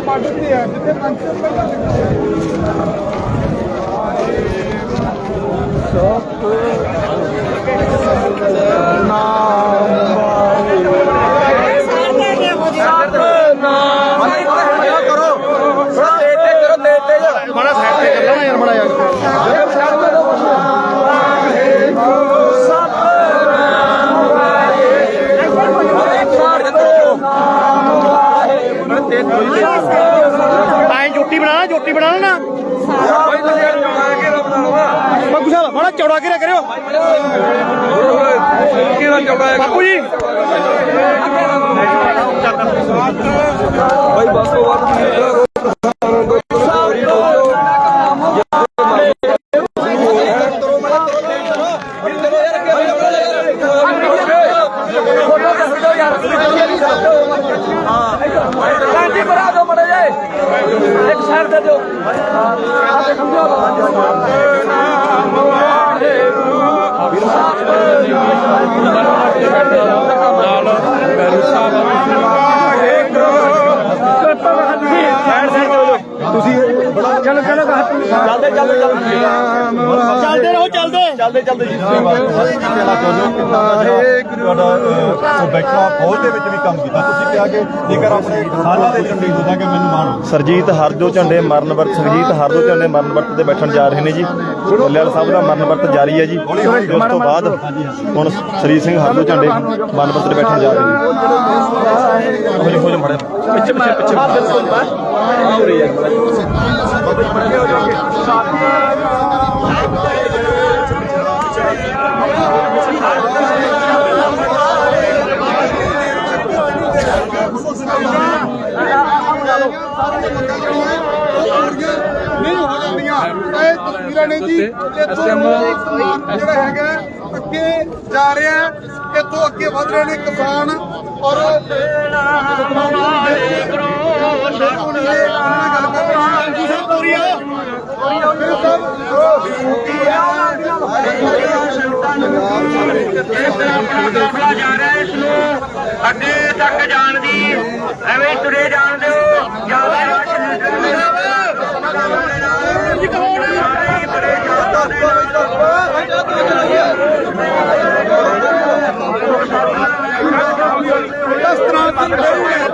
Border ਤੇ ਆ ਜਿੱਥੇ ਪੰਚਰ ਪਹਿਲਾਂ ਸਭ ਨਾਮ ਕਿਹੜਾ ਚੌੜਾ ਹੈ। ਬਾਪੂ ਜੀ। ਭਾਈ ਬਸ ਤੋਂ ਬਾਅਦ ਸਮਝੋ ਬਾਬਾ ਜੀ ਚੱਲਦੇ ਰਹੋ ਚੱਲਦੇ ਚੱਲਦੇ ਚੱਲਦੇ ਜੀ ਤੁਹਾਡਾ ਬੈਠਾ ਫੌਜ ਦੇ ਵਿੱਚ ਵੀ ਕੰਮ ਕੀਤਾ। ਤੁਸੀਂ ਕਿਹਾ ਕਿ ਜੇਕਰ ਆਪਣੇ ਕਿਸਾਨਾਂ ਦੇ ਝੰਡੇ ਹੋ ਜਾਗੇ ਮੈਨੂੰ ਮਾਣ ਸਰਜੀਤ ਹਰਜੋ ਝੰਡੇ ਮਰਨ ਵਰਤ ਸਰਜੀਤ ਹਰਜੋ ਝੰਡੇ ਮਰਨ ਵਰਤ ਤੇ ਬੈਠਣ ਜਾ ਰਹੇ ਨੇ ਜੀ। ਬੱਲੇਵਾਲ ਸਾਹਿਬ ਦਾ ਮਰਨ ਵਰਤ ਜਾਰੀ ਹੈ ਜੀ। ਉਸ ਤੋਂ ਬਾਅਦ ਹੁਣ ਸ੍ਰੀ ਸਿੰਘ ਹਰਜੋ ਝੰਡੇ ਮਰਨ ਵਰਤ ਤੇ ਬੈਠਣ ਜਾ ਰਹੇ ਨੇ। ਹੋ ਜਾ ਹੋ ਜਾ ਮੜੇ ਪਿੱਛੇ ਪਿੱਛੇ ਪਿੱਛੇ ਨਹੀਂ ਨੇ ਜੀ ਇੱਥੋਂ ਸਮਾਨ ਜਿਹੜਾ ਹੈਗਾ ਅੱਗੇ ਜਾ ਰਿਹਾ। ਇੱਥੋਂ ਅੱਗੇ ਵਧ ਰਹੇ ਨੇ ਕਿਸਾਨ। ਔਰ ਅੱਗੇ ਤੱਕ ਜਾਣ ਦੀ ਐਵੇਂ ਤੁਰੇ ਜਾਣ Yeah.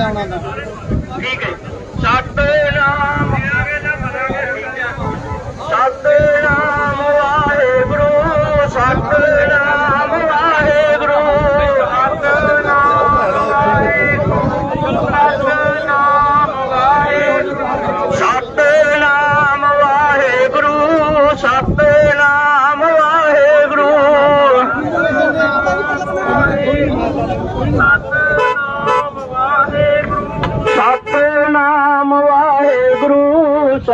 ਆ ਜਾਣਾ ਠੀਕ ਹੈ ਸਤਨਾਮ। ਸਤਨਾਮ ਵਾਹਿਗੁਰੂ ਸਤਨਾਮ ਵਾਹਿਗੁਰੂ ਸਤਨਾਮ ਵਾਹਿਗੁਰੂ। ਸਤਨਾਮ ਵਾਹਿਗੁਰੂ ਸਤਨਾਮ ਵਾਹਿਗੁਰੂ।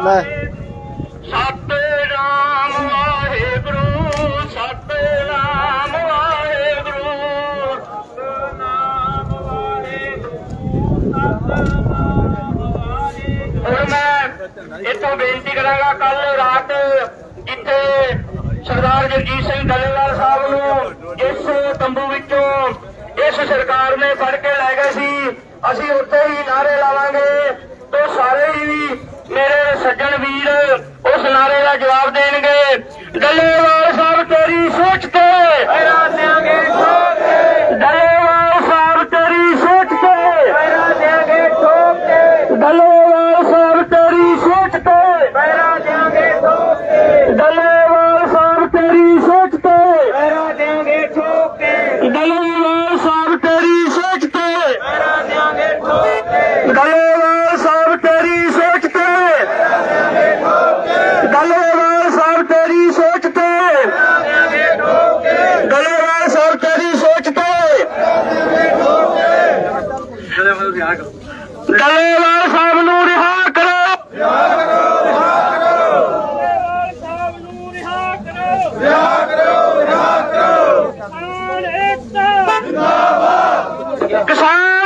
ਸਤਨਾਮ ਵਾਹਿਗੁਰੂ ਸਤਨਾਮ ਵਾਹਿਗੁਰੂ ਸਤਨਾਮ ਵਾਹਿਗੁਰੂ ਸਤਨਾਮ ਵਾਹਿਗੁਰੂ। ਹੁਣ ਮੈਂ ਇੱਥੋਂ ਬੇਨਤੀ ਕਰਾਂਗਾ ਕੱਲ ਰਾਤ ਜਿੱਥੇ ਸਰਦਾਰ ਜਗਜੀਤ ਸਿੰਘ ਡੱਲੇਵਾਲ ਸਾਹਿਬ ਨੂੰ ਇਸ ਤੰਬੂ ਵਿੱਚੋਂ ਇਸ ਸਰਕਾਰ ਨੇ ਫੜ ਕੇ ਲੈ ਗਏ ਸੀ। ਅਸੀਂ ਉੱਥੇ ਹੀ ਨਾਰੇ ਲਾਵਾਂਗੇ। ਮੇਰੇ ਸੱਜਣ ਵੀਰ ਉਸ ਨਾਰੇ ਦਾ ਜਵਾਬ ਦੇਣਗੇ। ਡੱਲੇਵਾਲ ਸਾਹਿਬ ਤੇਰੀ ਸੋਚ ਤੇ। ਹੈਰਾ ਦੇਾਂਗੇ ਠੋਕ ਤੇ ਡੱਲੇਵਾਲ ਸਾਹਿਬ ਤੇਰੀ ਸੋਚ ਤੇ। ਹੈਰਾ ਦੇਾਂਗੇ ਠੋਕ ਤੇ ਡੱਲੇਵਾਲ ਸਾਹਿਬ ਤੇਰੀ ਸੋਚ ਤੇ। ਹੈਰਾ ਦੇਾਂਗੇ ਠੋਕ ਤੇ ਡੱਲੇਵਾਲ ਸਾਹਿਬ ਤੇਰੀ ਸੋਚ ਤੇ। ਹੈਰਾ ਦੇਾਂਗੇ ਠੋਕ ਤੇ ਡੱਲੇਵਾਲ ਸਾਹਿਬ ਤੇਰੀ ਸੋਚ ਤੇ। ਹੈਰਾ ਕਲੇਵਾਲ ਸਾਹਿਬ ਨੂੰ ਰਿਹਾ ਕਰੋ। ਰਿਹਾ ਕਰੋ ਰਿਹਾ ਕਰੋ ਕਲੇਵਾਲ ਸਾਹਿਬ ਨੂੰ ਰਿਹਾ ਕਰੋ ਰਿਹਾ ਕਰੋ ਰਿਹਾ ਕਰੋ ਕਿਸਾਨ ਏਕਤਾ ਜਿੰਦਾਬਾਦ ਕਿਸਾਨ